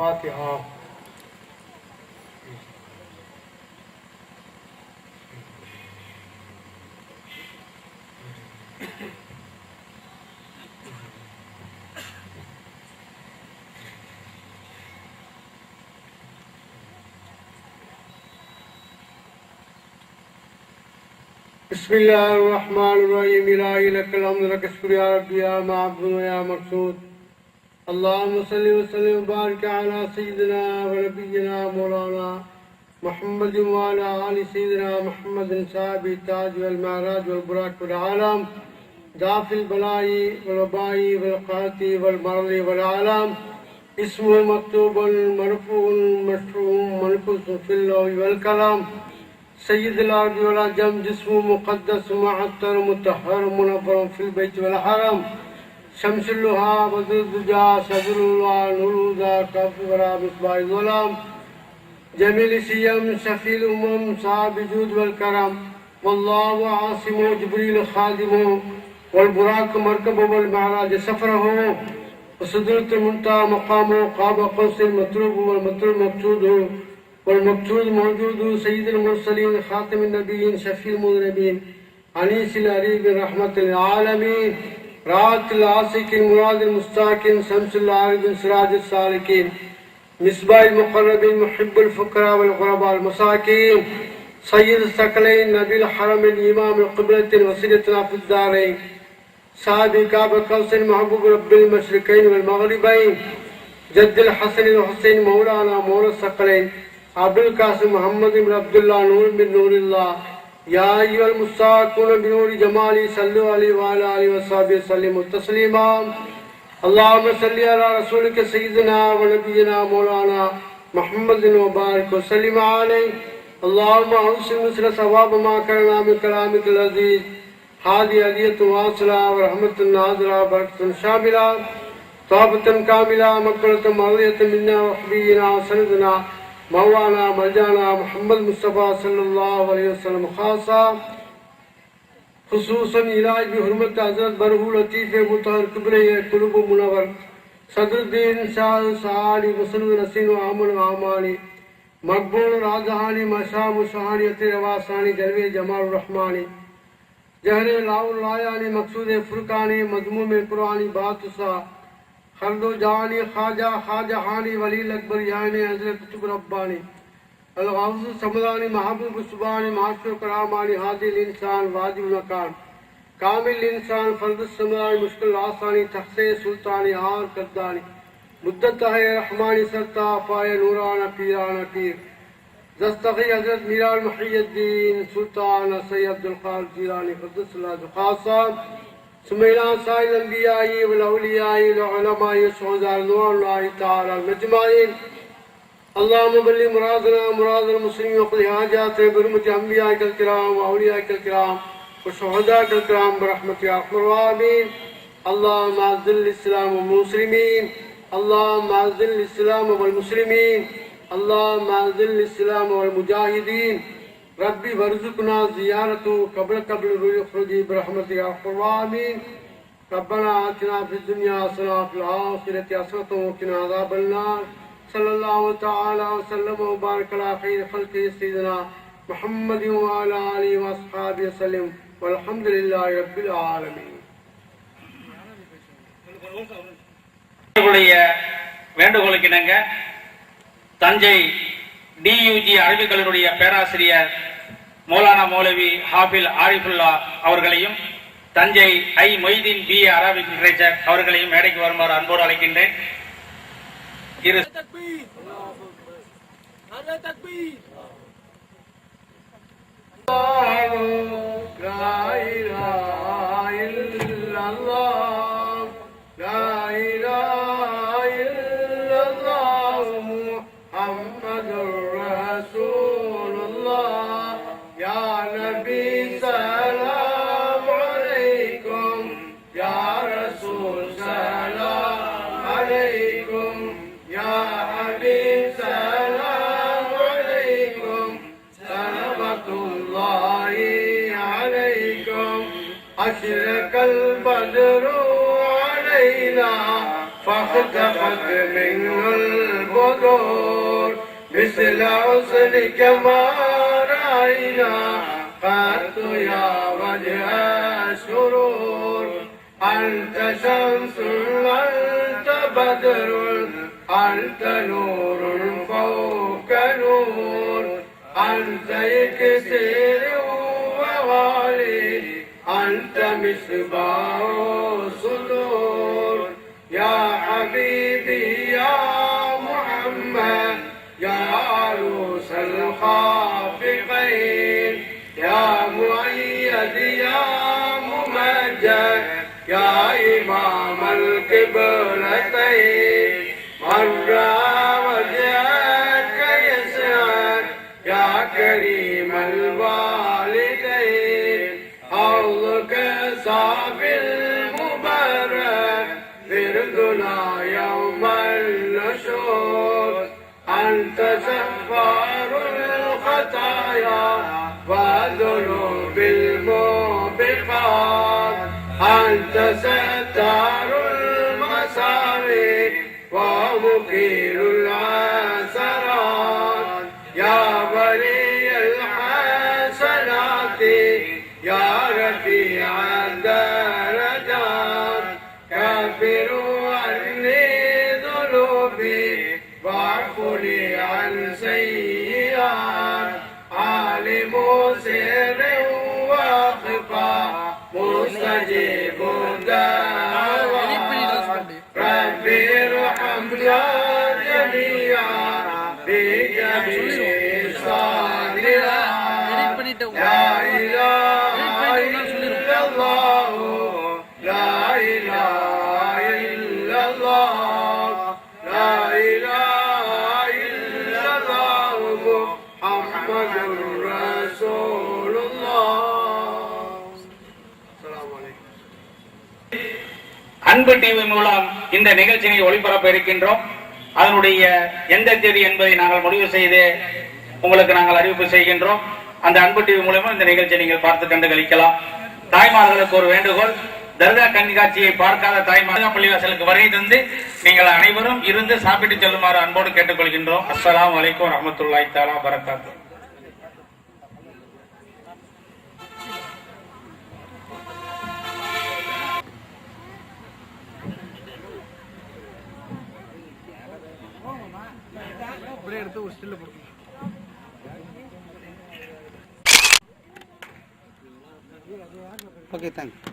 فاتحة بسم الله الرحمن الرحيم إلهي لك الحمد لك الشكر يا ربي يا معبود ويا مقصود اللهم صل وسلم وبارك على سيدنا ونبينا مولانا محمد وعلى آل سيدنا محمد صاحب التاج والمعراج والبراك والعالم دافع البلاء والوباء والقات والمرض والعالم. اسمه المكتوب المرفوع المشروع منفوس في اللوح والكلام سيد الأرض والعجم جسمه مقدس معطر مطهر منور في البيت والحرم. شمس اللها بدر الدجى صدر الله نور الهدى كف ورا مصباح الظلام. جميل سيم شفي الأمم صاحب الجود والكرم والله عاصمه جبريل خادمه. والبراق مركبه والمعراج سفره. وسدرة المنتهى مقامه قاب قوس المطلوب والمطلوب مقصوده والمقصود موجود سيد المرسلين خاتم النبيين شفيع المذنبين أنيس الأريب رحمة العالمين راحة العاسكين مراد المستاكين شمس العارفين سراج السالكين. مصباح المقربين محب الفقراء والغرباء المساكين. سيد الثقلين نبي الحرم الإمام القبلة وسيلتنا في الدارين. صاحب كعب قوسين محبوب رب المشرقين والمغربين. جد الحسن الحسين مولانا مولى الثقلين. أبو القاسم محمد بن عبد الله نور من نور الله. يا أيها المستاقون بنور جمالي صلوا عليه وعلى آله وصحبه وسلموا تسليما. اللهم صل على رسولك سيدنا ونبينا مولانا محمد وبارك وسلم عليه. اللهم أوصل مثل ثواب ما كرنا من كلامك العزيز. هذه هدية واصلة ورحمة ناظرة بركة شاملة. توبة كاملة مقبلة مرضية منا وحبينا وسندنا مولانا ملجانا محمد مصطفى صلى الله عليه وسلم خاصة خصوصا علاج بحرمت حضرت برهو لطیف متحر قبل قلوب منور صدر الدین شاہ سعادی مسلم نسین و عامل و عامانی مقبول راجہانی مشام و شہانی اتر رواسانی جلوے جمال الرحمانی جہر لاؤ لایانی مقصود فرقانی مضموم قرآنی باتسا خلدو جانی خواجہ خواجہ حانی، ولی اکبر یعنی حضرت قطب ربانی، الغوث سمدانی محبوب سبحانی معاشر کرامانی حادی الانسان واجب مکان کامل الانسان، فرد السمدانی، مشکل آسانی تخصی سلطانی آر قدانی مدت ہے رحمانی سرتا فائے نورانہ، پیرانہ پیر دستغی حضرت میران محی الدین، سلطان سید عبدالقادر جیلانی قدس اللہ خاصہ ثم إلى سائر الأنبياء والأولياء والعلماء والشهداء رضوان الله تعالى المجمعين اللهم بلغ مرادنا مراد المسلمين وقضي حاجاتنا برحمة أنبيائك الكرام وأوليائك الكرام وشهدائك الكرام برحمتك يا أرحم الراحمين اللهم أعز الإسلام والمسلمين اللهم أعز الإسلام والمسلمين اللهم أعز الإسلام والمجاهدين ربي وارزقنا زيارته قبل قبل الخروج برحمتك يا ارحم الراحمين ربنا آتنا في الدنيا حسنة وفي الآخرة حسنة وقنا عذاب النار صلى الله تعالى وسلم وبارك على خير خلقه سيدنا محمد وعلى آله وأصحابه وسلم والحمد لله رب العالمين உங்களுடைய வேண்டுகோளுக்கு இணங்க தஞ்சை டியூஜி அரபிக் கல்லூரிய பேராசிரியர் மௌலானா மௌலவி ஹாபில் ஆரிஃபுல்லா அவர்களையும் Thanjai I Moideen B Arabic literature அவர்களையும் மேடைக்கு வருமாறு அன்போடு அழைக்கின்றேன் இரு فاختفت منه البدر بدور مثل حسنك ما رأينا. قط يا وجه السرور. أنت شمس أنت بدر. أنت نور فوق نور. أنت إكسير وغالي. أنت مصباح الصدور. يا حبيبي يا محمد يا عروس الخافقين يا مؤيد يا ممجد يا إمام القبلتين. من سفار الخطايا والذنوب الموبقات. أنت ستار المساوي ومقيل العثرات. يا ولي الحسنات يا رفيع الدرجات. كافر الله لا إله إلا الله محمد رسول الله السلام عليكم அன்பு டிவி மூலம் இந்த நிகழ்ச்சியை ஒளிபரப்ப இருக்கின்றோம் அதனுடைய எந்த தேதி என்பதை நாங்கள் முடிவு செய்து உங்களுக்கு நாங்கள் அறிவிப்பு செய்கின்றோம் அந்த அன்பு டிவி மூலமா இந்த நிகழ்ச்சியை நீங்கள் பார்த்து கண்டு கழிக்கலாம் தாய்மார்களுக்கு ஒரு வேண்டுகோள் தர்கா கண்காட்சியை பார்க்காத தாய்மார் பள்ளிவாசலுக்கு வருகை தந்து நீங்கள் அனைவரும் இருந்து சாப்பிட்டு செல்லுமாறு அன்போடு கேட்டுக்கொள்கின்றோம். அஸ்லாம் வலைக்கம் ரஹமத்துல்லாய் தாலா பரகாத்து ஓகே தேங்க்யூ